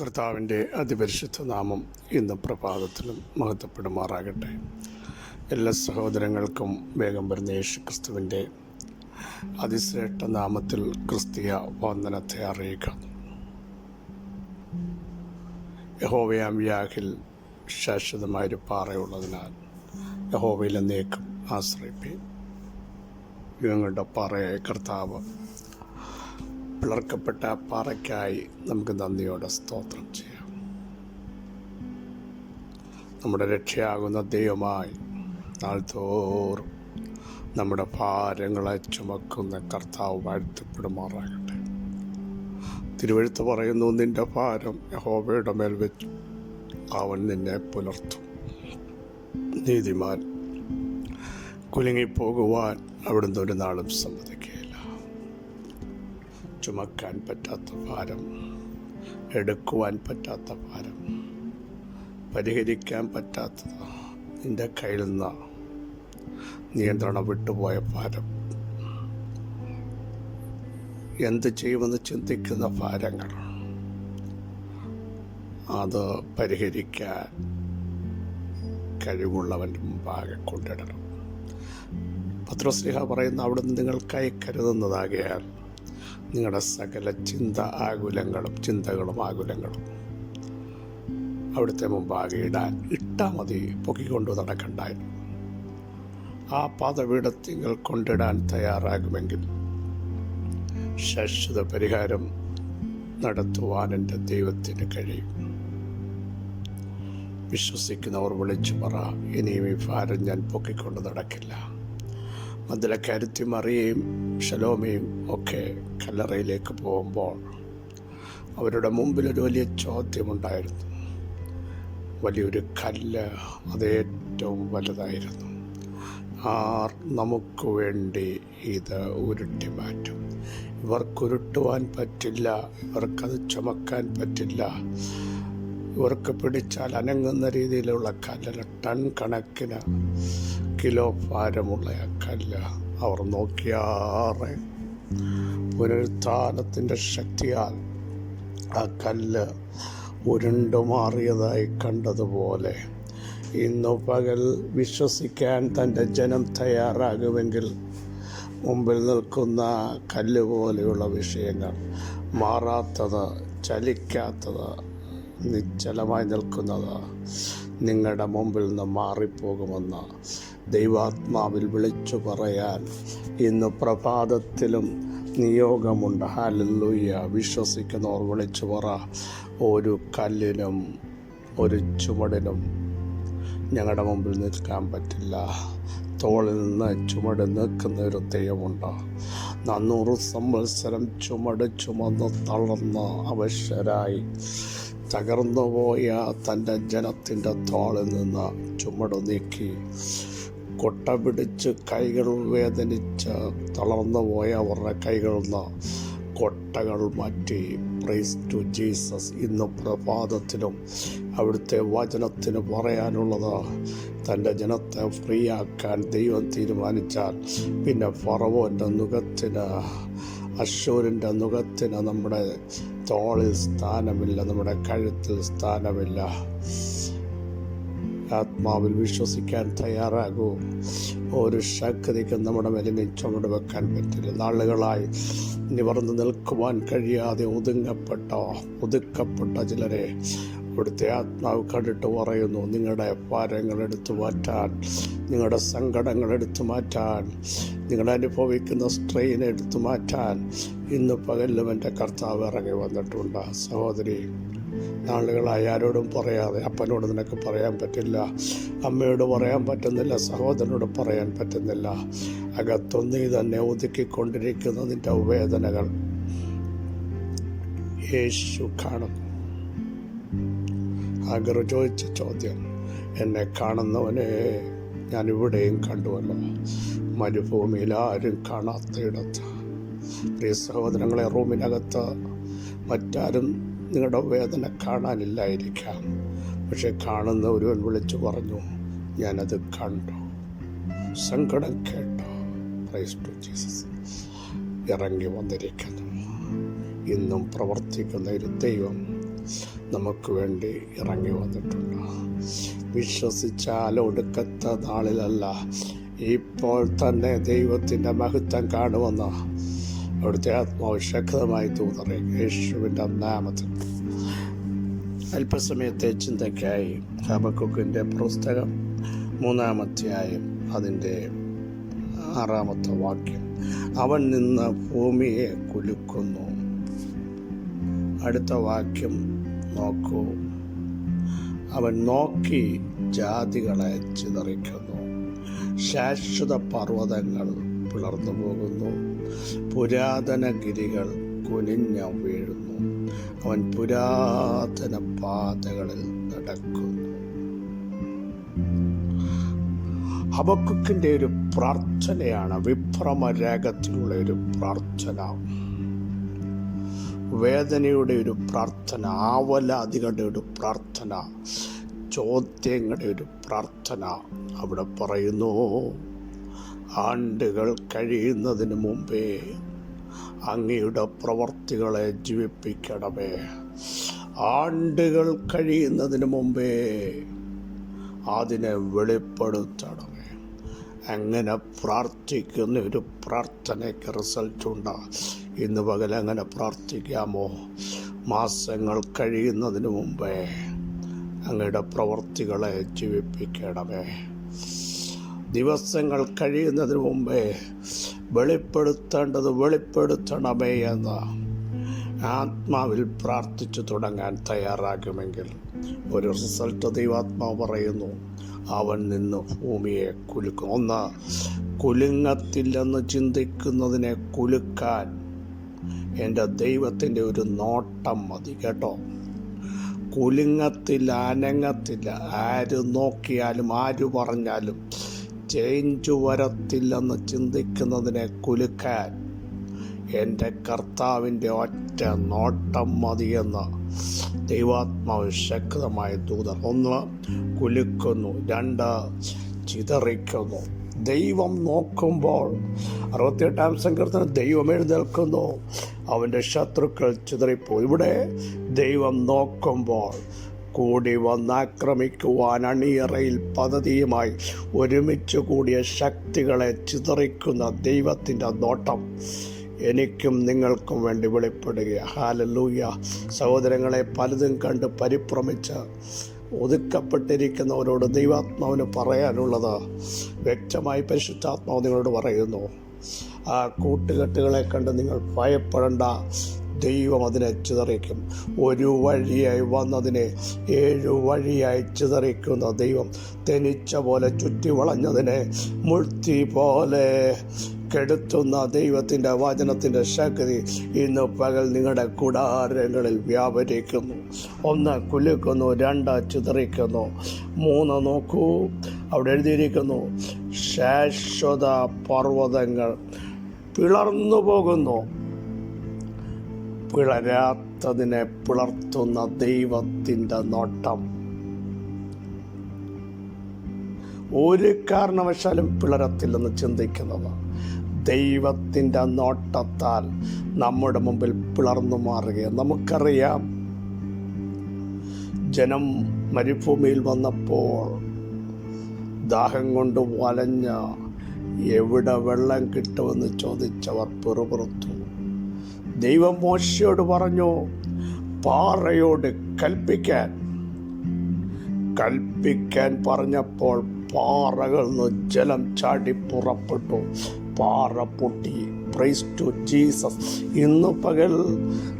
കർത്താവിന്റെ അതിപരിശുദ്ധ നാമം ഇന്ന് പ്രഭാതത്തിലും മഹത്വപ്പെടുമാറാകട്ടെ. എല്ലാ സഹോദരങ്ങൾക്കും വേഗം വരുന്ന യേശു ക്രിസ്തുവിന്റെ അതിശ്രേഷ്ഠ നാമത്തിൽ ക്രിസ്തീയ വന്ദനത്തെ അറിയിക്കാം. യഹോവയാം വ്യാഹിൽ ശാശ്വതമായൊരു പാറയുള്ളതിനാൽ യഹോവയിൽ എന്നേക്കും ആശ്രയിപ്പി. യുവങ്ങളുടെ പാറയായ കർത്താവ് പിളർക്കപ്പെട്ട പാറയ്ക്കായി നമുക്ക് നന്ദിയോടെ സ്തോത്രം ചെയ്യാം. നമ്മുടെ രക്ഷയാകുന്ന ദൈവമായി നാൾതോറും നമ്മുടെ ഭാരങ്ങളെ ചുമക്കുന്ന കർത്താവ് വാഴ്ത്തപ്പെടുമാറാകട്ടെ. തിരുവഴുത്ത് പറയുന്നു നിന്റെ ഭാരം യഹോബയുടെ മേൽ വെച്ചു അവൻ നിന്നെ പുലർത്തും. നീതിമാൻ കുലുങ്ങിപ്പോകുവാൻ അവിടുന്ന് ഒരു നാളും സമ്മതിക്കുകയില്ല ചുമക്കാൻ പറ്റാത്ത ഭാരം എടുക്കുവാൻ പറ്റാത്ത ഭാരം പരിഹരിക്കാൻ പറ്റാത്തത് നിന്റെ കയ്യിൽ നിന്ന് നിയന്ത്രണം വിട്ടുപോയ ഭാരം. എന്ത് ചെയ്യുമെന്ന് ചിന്തിക്കുന്ന ഭാരങ്ങൾ. അത് പരിഹരിക്കാൻ കഴിവുള്ളവന്റെ മുമ്പാകെ കൊണ്ടിടണം. പത്രസ്നേഹ പറയുന്ന അവിടുന്ന് നിങ്ങൾക്കായി കരുതുന്നതാകയാൽ നിങ്ങളുടെ സകല ചിന്ത ആകുലങ്ങളും ചിന്തകളും ആകുലങ്ങളും അവിടുത്തെ മുമ്പാകെ ഇടാൻ ഇട്ടാൽ മതി പൊക്കിക്കൊണ്ടു നടക്കണ്ട ആ പാതപീഠത്തിങ്ങൾ കൊണ്ടിടാൻ തയ്യാറാകുമെങ്കിൽ ശാശ്വത പരിഹാരം നടത്തുവാൻ എന്റെ ദൈവത്തിന് കഴിയും. വിശ്വസിക്കുന്നവർ വിളിച്ചു പറ ഇനിയും ഈ ഭാരം ഞാൻ പൊക്കിക്കൊണ്ട് നടക്കില്ല. മതിലക്കരുത്തി മറിയയും ഷലോമയും ഒക്കെ കല്ലറയിലേക്ക് പോകുമ്പോൾ അവരുടെ മുമ്പിൽ ഒരു വലിയ ചോദ്യമുണ്ടായിരുന്നു. വലിയൊരു കല്ല് അത് ഏറ്റവും വലുതായിരുന്നു. ആർ നമുക്ക് വേണ്ടി ഇത് ഉരുട്ടി മാറ്റും. ഇവർക്കുരുട്ടുവാൻ പറ്റില്ല ഇവർക്കത് ചുമക്കാൻ പറ്റില്ല. ഇവർക്ക് പിടിച്ചാൽ അനങ്ങുന്ന രീതിയിലുള്ള കല്ലിന് ടൺ കണക്കിന് കിലോ ഭാരമുള്ള കല്ല് അവർ നോക്കിയാറെ. പുനരുത്ഥാനത്തിന്റെ ശക്തിയാൽ ആ കല്ല് ഉരുണ്ടുമാറിയതായി കണ്ടതുപോലെ ഇന്നു പകൽ വിശ്വസിക്കാൻ തന്റെ ജനം തയ്യാറാകുമെങ്കിൽ മുമ്പിൽ നിൽക്കുന്ന കല്ല് പോലെയുള്ള വിഷയങ്ങൾ മാറാത്തത് ചലിക്കാത്തത് നിശ്ചലമായി നിൽക്കുന്നത് നിങ്ങളുടെ മുമ്പിൽ നിന്ന് മാറിപ്പോകുമെന്ന് ദൈവാത്മാവിൽ വിളിച്ചു പറയാൻ ഇന്ന് പ്രഭാതത്തിലും നിയോഗമുണ്ട്. ഹാലല്ലൂയ്യ വിശ്വസിക്കുന്നവർ വിളിച്ചു പറ. ഒരു കല്ലിനും ഒരു ചുമടിനും ഞങ്ങളുടെ മുമ്പിൽ നിൽക്കാൻ പറ്റില്ല. തോളിൽ നിന്ന് ചുമട് നിൽക്കുന്ന ഒരു ദൈവമുണ്ട്. നാന്നൂറ് സംവത്സരം ചുമട് ചുമന്ന് തളർന്ന് അവശരായി തകർന്നുപോയ തന്റെ ജനത്തിന്റെ തോളിൽ നിന്ന് ചുമട് നീക്കി കൊട്ട പിടിച്ച് കൈകൾ വേദനിച്ച് തളർന്നു പോയ അവരുടെ കൈകളിൽ നിന്ന് കൊട്ടകൾ മാറ്റി. പ്രൈസ് ടു ജീസസ് ഇന്ന് പ്രഭാതത്തിലും അവിടുത്തെ വചനത്തിന് പറയാനുള്ളത് തന്റെ ജനത്തെ ഫ്രീ ആക്കാൻ ദൈവം തീരുമാനിച്ചാൽ. പിന്നെ ഫറവോന്റെ നുഖത്തിന് അശൂരിന്റെ നുഖത്തിന് നമ്മുടെ തോളിൽ സ്ഥാനമില്ല നമ്മുടെ കഴുത്തിൽ സ്ഥാനമില്ല. ആത്മാവിൽ വിശ്വസിക്കാൻ തയ്യാറാകൂ. ഒരു ശക്തിക്കും നമ്മുടെ മേലിനെ ചുമട് വെക്കാൻ പറ്റില്ല. നാളുകളായി നിവർന്നു നിൽക്കുവാൻ കഴിയാതെ ഒതുങ്ങപ്പെട്ട ഒതുക്കപ്പെട്ട ചിലരെ ഇവിടുത്തെ ആത്മാവ് കണ്ടിട്ട് പറയുന്നു നിങ്ങളുടെ ഭാരങ്ങൾ എടുത്തു മാറ്റാൻ നിങ്ങളുടെ സങ്കടങ്ങൾ എടുത്തു മാറ്റാൻ നിങ്ങൾ അനുഭവിക്കുന്ന സ്ട്രെയിൻ എടുത്തു മാറ്റാൻ ഇന്ന് പകലിലും എന്റെ കർത്താവ് ഇറങ്ങി വന്നിട്ടുണ്ട്. സഹോദരി നാളുകളായി ആരോടും പറയാതെ അപ്പനോട് നിനക്ക് പറയാൻ പറ്റില്ല. അമ്മയോട് പറയാൻ പറ്റുന്നില്ല. സഹോദരനോട് പറയാൻ പറ്റുന്നില്ല. അകത്തൊന്നീ തന്നെ ഒതുക്കിക്കൊണ്ടിരിക്കുന്ന നിന്റെ വേദനകൾ യേശു കാണുന്നു. അഗർ ചോദിച്ച ചോദ്യം എന്നെ കാണുന്നവനെ ഞാൻ ഇവിടെയും കണ്ടുവല്ലോ. മരുഭൂമിയിൽ ആരും കാണാത്തയിടത്ത് പ്രിയ സഹോദരങ്ങളെ റൂമിനകത്ത് മറ്റാരും നിങ്ങളുടെ വേദന കാണാനില്ലായിരിക്കാം. പക്ഷെ കാണുന്ന ഒരുവൻ വിളിച്ചു പറഞ്ഞു ഞാനത് കണ്ടു. സങ്കടം കേട്ടോ. പ്രൈസ് ടു ജീസസ് ഇറങ്ങി വന്നിരിക്കുന്നു. ഇന്നും പ്രവർത്തിക്കുന്ന ഒരു ദൈവം നമുക്ക് വേണ്ടി ഇറങ്ങി വന്നിട്ടുണ്ട്. വിശ്വസിച്ചാൽ ഒടുക്കത്ത നാളിലല്ല ഇപ്പോൾ തന്നെ ദൈവത്തിന്റെ മഹത്വം കാണുമെന്ന് അവിടുത്തെ ആത്മാവ് ശക്തമായി തോന്നറി യേശുവിന്റെ നാമത്തിൽ അല്പസമയത്തെ ചിന്തയ്ക്കായി ഹബക്കുക്കിന്റെ പുസ്തകം മൂന്നാമധ്യായം അതിന്റെ ആറാമത്തെ വാക്യം. അവൻ നിന്ന് ഭൂമിയെ കുലുക്കുന്നു. അടുത്ത വാക്യം നോക്കൂ. അവൻ നോക്കി ജാതികളെ ചിതറിക്കുന്നു. ശാശ്വത പർവതങ്ങൾ പിളർന്നു പോകുന്നു പുരാതന ഗിരികൾ കുനിഞ്ഞ വീഴുന്നു. അവൻ പുരാതന പാതകളിൽ നടക്കുന്നു. ഹബക്കുക്കിന്റെ ഒരു പ്രാർത്ഥനയാണ് വിഭ്രമരേഖത്തിലുള്ള ഒരു പ്രാർത്ഥന. വേദനയുടെ ഒരു പ്രാർത്ഥന ആവലാദികളുടെ ഒരു പ്രാർത്ഥന ചോദ്യങ്ങളുടെ ഒരു പ്രാർത്ഥന അവിടെ പറയുന്നു. ആണ്ടുകൾ കഴിയുന്നതിന് മുമ്പേ അങ്ങയുടെ പ്രവർത്തികളെ ജീവിപ്പിക്കണമേ. ആണ്ടുകൾ കഴിയുന്നതിന് മുമ്പേ അതിനെ വെളിപ്പെടുത്തണമേ. അങ്ങനെ പ്രാർത്ഥിക്കുന്ന ഒരു പ്രാർത്ഥനയ്ക്ക് റിസൾട്ട് ഉണ്ട്? ഇന്ന് പകൽ അങ്ങനെ പ്രാർത്ഥിക്കാമോ? മാസങ്ങൾ കഴിയുന്നതിന് മുമ്പേ അങ്ങയുടെ പ്രവർത്തികളെ ജീവിപ്പിക്കണമേ. ദിവസങ്ങൾ കഴിയുന്നതിന് മുമ്പേ വെളിപ്പെടുത്തേണ്ടത് വെളിപ്പെടുത്തണമേ എന്ന് ആത്മാവിൽ പ്രാർത്ഥിച്ചു തുടങ്ങാൻ തയ്യാറാകുമെങ്കിൽ ഒരു റിസൾട്ട് ദൈവാത്മാവ് പറയുന്നു. അവൻ നിന്ന് ഭൂമിയെ കുലുക്കും. ഒന്ന് കുലുങ്ങത്തില്ലെന്ന് ചിന്തിക്കുന്നതിനെ കുലുക്കാൻ എന്റെ ദൈവത്തിന്റെ ഒരു നോട്ടം മതി കേട്ടോ. കുലുങ്ങത്തില്ല അനങ്ങത്തില്ല. ആര് നോക്കിയാലും ആര് പറഞ്ഞാലും ചേഞ്ച് വരത്തില്ലെന്ന് ചിന്തിക്കുന്നതിനെ കുലുക്കാൻ എന്റെ കർത്താവിന്റെ ഒറ്റ നോട്ടം മതിയെന്ന് ദൈവാത്മാവ് ശക്തമായ ദൂതർ ഒന്ന് കുലുക്കുന്നു രണ്ട് ചിതറിക്കുന്നു. ദൈവം നോക്കുമ്പോൾ അറുപത്തിയെട്ടാം സങ്കീർത്തനം ദൈവം എഴുന്നേൽക്കുന്നു അവന്റെ ശത്രുക്കൾ ചിതറിപ്പോ ഇവിടെ ദൈവം നോക്കുമ്പോൾ കൂടി വന്നാക്രമിക്കുവാൻ അണിയറയിൽ പദ്ധതിയുമായി ഒരുമിച്ച് കൂടിയ ശക്തികളെ ചിതറിക്കുന്ന ദൈവത്തിന്റെ നോട്ടം എനിക്കും നിങ്ങൾക്കും വേണ്ടി വെളിപ്പെടുക ഹാലലൂയ സഹോദരങ്ങളെ പലതും കണ്ട് പരിഭ്രമിച്ച് ഒതുക്കപ്പെട്ടിരിക്കുന്നവരോട് ദൈവാത്മാവിന് പറയാനുള്ളത് വ്യക്തമായി പരിശുദ്ധാത്മാവ് നിങ്ങളോട് പറയുന്നു. ആ കൂട്ടുകെട്ടുകളെ കണ്ട് നിങ്ങൾ ഭയപ്പെടേണ്ട. ദൈവം അതിനെ ചിതറിക്കും. ഒരു വഴിയായി വന്നതിനെ ഏഴു വഴിയായി ചിതറിക്കുന്ന ദൈവം തെനിച്ച പോലെ ചുറ്റി വളഞ്ഞതിനെ മുഴ്ത്തി പോലെ കെടുത്തുന്ന ദൈവത്തിന്റെ വചനത്തിന്റെ ശക്തി ഇന്ന് പകൽ നിങ്ങളുടെ കൂടാരങ്ങളിൽ വ്യാപരിക്കുന്നു. ഒന്ന് കുലുക്കുന്നു രണ്ട് ചിതറിക്കുന്നു. മൂന്ന് നോക്കൂ അവിടെ എഴുതിയിരിക്കുന്നു ശാശ്വത പർവതങ്ങൾ പിളർന്നു പോകുന്നു. പിളരാത്തതിനെ പിളർത്തുന്ന ദൈവത്തിന്റെ നോട്ടം. ഒരു കാരണവശാലും പിളരത്തില്ലെന്ന് ചിന്തിക്കുന്നത് ദൈവത്തിന്റെ നോട്ടത്താൽ നമ്മുടെ മുമ്പിൽ പിളർന്നു മാറുകയാണ്. നമുക്കറിയാം ജനം മരുഭൂമിയിൽ വന്നപ്പോൾ ദാഹം കൊണ്ട് വലഞ്ഞ എവിടെ വെള്ളം കിട്ടുമെന്ന് ചോദിച്ചവർ പിറുപിറുത്തു. ദൈവം മോശയോട് പറഞ്ഞു പാറയോട് കൽപ്പിക്കാൻ. കൽപ്പിക്കാൻ പറഞ്ഞപ്പോൾ പാറകളിൽ നിന്ന് ജലം ചാടി പുറപ്പെട്ടു. പാറ പൊട്ടി. പ്രൈസ് ടു ജീസസ് ഇന്ന് പകൽ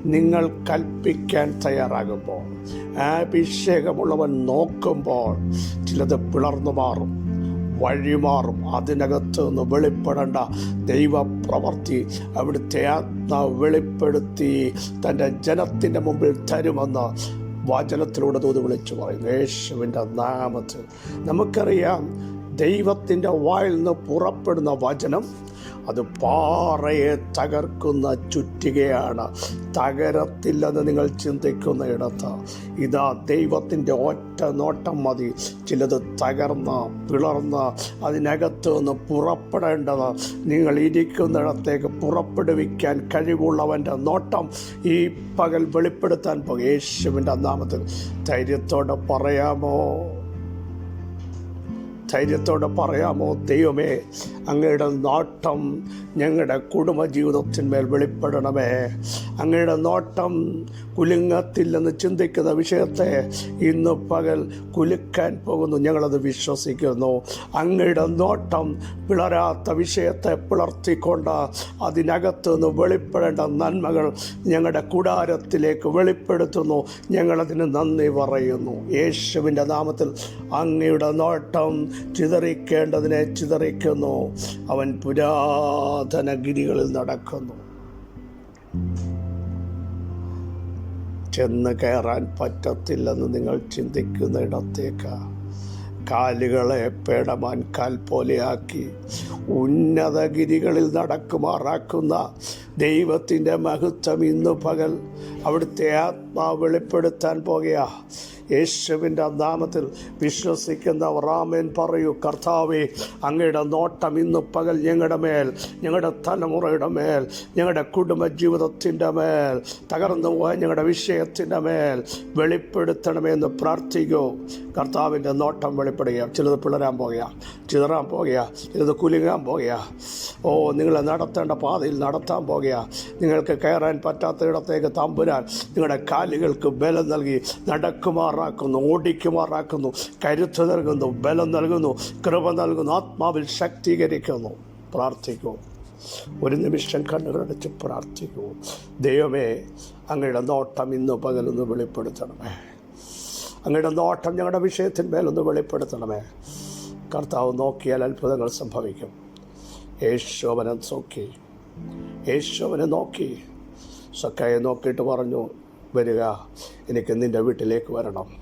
നിങ്ങൾ കൽപ്പിക്കാൻ തയ്യാറാകുമ്പോൾ അഭിഷേകമുള്ളവൻ നോക്കുമ്പോൾ ചിലത് പിളർന്നു മാറും. വഴിമാറും. അതിനകത്ത് നിന്ന് വെളിപ്പെടേണ്ട ദൈവപ്രവർത്തി അവിടുത്തെ ആത്മാവ് വെളിപ്പെടുത്തി തന്റെ ജനത്തിന്റെ മുമ്പിൽ തരുമെന്ന് വചനത്തിലൂടെ തോത് വിളിച്ചു പറയുന്നു. യേശുവിന്റെ നാമത്തിൽ നമുക്കറിയാം ദൈവത്തിന്റെ വായിൽ നിന്ന് പുറപ്പെടുന്ന വചനം അത് പാറയെ തകർക്കുന്ന ചുറ്റികയാണ്. തകരത്തില്ലെന്ന് നിങ്ങൾ ചിന്തിക്കുന്ന ഇടത്ത്. ഇതാ ദൈവത്തിന്റെ ഒറ്റ നോട്ടം മതി. ചിലത് തകർന്ന് പിളർന്ന് അതിനകത്ത് നിന്ന് പുറപ്പെടേണ്ടത്. നിങ്ങൾ ഇരിക്കുന്നിടത്തേക്ക് പുറപ്പെടുവിക്കാൻ കഴിവുള്ളവന്റെ നോട്ടം ഈ പകൽ വെളിപ്പെടുത്താൻ പോകും. യേശുവിന്റെ നാമത്തിൽ ധൈര്യത്തോടെ പറയാമോ? ധൈര്യത്തോടെ പറയാമോ? ദൈവമേ അങ്ങയുടെ നാട്ടം ഞങ്ങളുടെ കുടുംബജീവിതത്തിന്മേൽ വെളിപ്പെടണമേ. അങ്ങയുടെ നോട്ടം കുലുങ്ങത്തില്ലെന്ന് ചിന്തിക്കുന്ന വിഷയത്തെ ഇന്ന് പകൽ കുലുക്കാൻ പോകുന്നു. ഞങ്ങളത് വിശ്വസിക്കുന്നു. അങ്ങയുടെ നോട്ടം പിളരാത്ത വിഷയത്തെ പിളർത്തിക്കൊണ്ട് അതിനകത്ത് നിന്ന് വെളിപ്പെടേണ്ട നന്മകൾ ഞങ്ങളുടെ കൂടാരത്തിലേക്ക് വെളിപ്പെടുത്തുന്നു. ഞങ്ങളതിന് നന്ദി പറയുന്നു. യേശുവിന്റെ നാമത്തിൽ അങ്ങയുടെ നോട്ടം ചിതറിക്കേണ്ടതിനെ ചിതറിക്കുന്നു. അവൻ പുരാതന ഗിരികളിൽ നടക്കുന്നു. ചെന്ന് കയറാൻ പറ്റത്തില്ലെന്ന് നിങ്ങൾ ചിന്തിക്കുന്ന ഇടത്തേക്ക് കാലുകളെ പേടമാൻ കാൽ പോലെയാക്കി. ഉന്നതഗിരികളിൽ നടക്കുമാറാക്കുന്ന ദൈവത്തിന്റെ മഹത്വം ഇന്ന് പകൽ അവിടുത്തെ ആത്മാവ് വെളിപ്പെടുത്താൻ പോകുക. യേശുവിന്റെ നാമത്തിൽ വിശ്വസിക്കുന്നവർ ആമേൻ പറയൂ കർത്താവെ അങ്ങയുടെ നോട്ടം ഇന്ന് പകൽ ഞങ്ങളുടെ മേൽ ഞങ്ങളുടെ തലമുറയുടെ മേൽ ഞങ്ങളുടെ കുടുംബ ജീവിതത്തിന്റെ മേൽ തകർന്നു പോയ ഞങ്ങളുടെ വിഷയത്തിന്റെ മേൽ വെളിപ്പെടുത്തണമെന്ന് പ്രാർത്ഥിക്കൂ. കർത്താവിന്റെ നോട്ടം വെളിപ്പെടുക ചിലത് പിളരാൻ പോകുക ചിതറാൻ പോകുക ചിലത് കുലുങ്ങാൻ പോകുക ഓ നിങ്ങളെ നടത്തേണ്ട പാതയിൽ നടത്താൻ പോകുക നിങ്ങൾക്ക് കയറാൻ പറ്റാത്ത ഇടത്തേക്ക് തമ്പുരാൻ നിങ്ങളുടെ കാലുകൾക്ക് ബലം നൽകി നടക്കുമാറാക്കുന്നു ഓടിക്കുമാറാക്കുന്നു കരുത്ത് നൽകുന്നു ബലം നൽകുന്നു കൃപ നൽകുന്നു ആത്മാവിൽ ശക്തീകരിക്കുന്നു. പ്രാർത്ഥിക്കൂ. ഒരു നിമിഷം കണ്ണുകളടച്ച് പ്രാർത്ഥിക്കൂ. ദൈവമേ അങ്ങയുടെ നോട്ടം ഇന്ന് പകലൊന്ന് വെളിപ്പെടുത്തണമേ. അങ്ങയുടെ നോട്ടം ഞങ്ങളുടെ വിഷയത്തിന്മേലൊന്ന് വെളിപ്പെടുത്തണമേ. കർത്താവ് നോക്കിയാൽ അത്ഭുതങ്ങൾ സംഭവിക്കും. യേശോവനെ നോക്കി. യേശോവനെ നോക്കി. സക്കയെ നോക്കിയിട്ട് പറഞ്ഞു വരിക. എനിക്ക് നിന്റെ വീട്ടിലേക്ക് വരണം.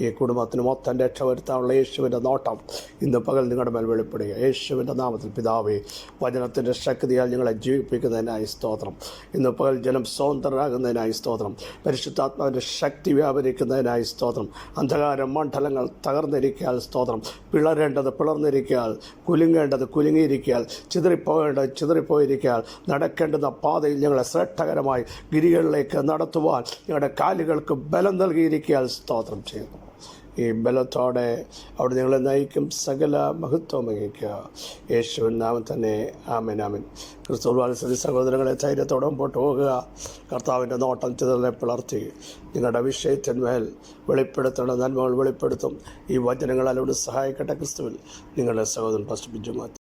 ഈ കുടുംബത്തിന് മൊത്തം രക്ഷ വരുത്താനുള്ള യേശുവിന്റെ നോട്ടം ഇന്ന് പകൽ നിങ്ങളുടെ മേൽ വെളിപ്പെടുക. യേശുവിന്റെ നാമത്തിൽ പിതാവേ വചനത്തിന്റെ ശക്തിയാൽ ഞങ്ങളെ ജീവിപ്പിക്കുന്നതിനായി സ്തോത്രം. ഇന്ന് പകൽ ജനം സ്വതന്ത്രരാകുന്നതിനായി സ്തോത്രം. പരിശുദ്ധാത്മാവിന്റെ ശക്തി വ്യാപരിക്കുന്നതിനായി സ്തോത്രം. അന്ധകാര മണ്ഡലങ്ങൾ തകർന്നിരിക്കാൽ സ്തോത്രം. പിളരേണ്ടത് പിളർന്നിരിക്കാൽ കുലുങ്ങേണ്ടത് കുലുങ്ങിയിരിക്കാൽ ചിതറിപ്പോകേണ്ടത് ചിതറിപ്പോയിരിക്കാൽ നടക്കേണ്ടുന്ന പാതയിൽ ഞങ്ങളെ ശ്രേഷ്ഠകരമായി ഗിരികളിലേക്ക് നടത്തുവാൻ ഞങ്ങളുടെ കാലുകൾക്ക് ബലം നൽകിയിരിക്കാൽ സ്തോത്രം ചെയ്യുന്നു. ഈ ബലത്തോടെ അവിടെ നിങ്ങളെ നയിക്കും സകല മഹത്വം വഹിക്കുക യേശുവിൻ നാമം തന്നെ. ആമൻ ആമൻ. ക്രിസ്തു വാത്സരി സഹോദരങ്ങളെ ധൈര്യത്തോടെ മുമ്പോട്ട് പോകുക. കർത്താവിന്റെ നോട്ടം ചിതറിനെ പിളർത്തി. നിങ്ങളുടെ വിഷയത്തിന്മേൽ വെളിപ്പെടുത്തേണ്ട നന്മകൾ വെളിപ്പെടുത്തും. ഈ വചനങ്ങൾ അതിലൂടെ സഹായിക്കട്ടെ ക്രിസ്തുവിൽ. നിങ്ങളുടെ സഹോദരൻ ബിജു മാത്യു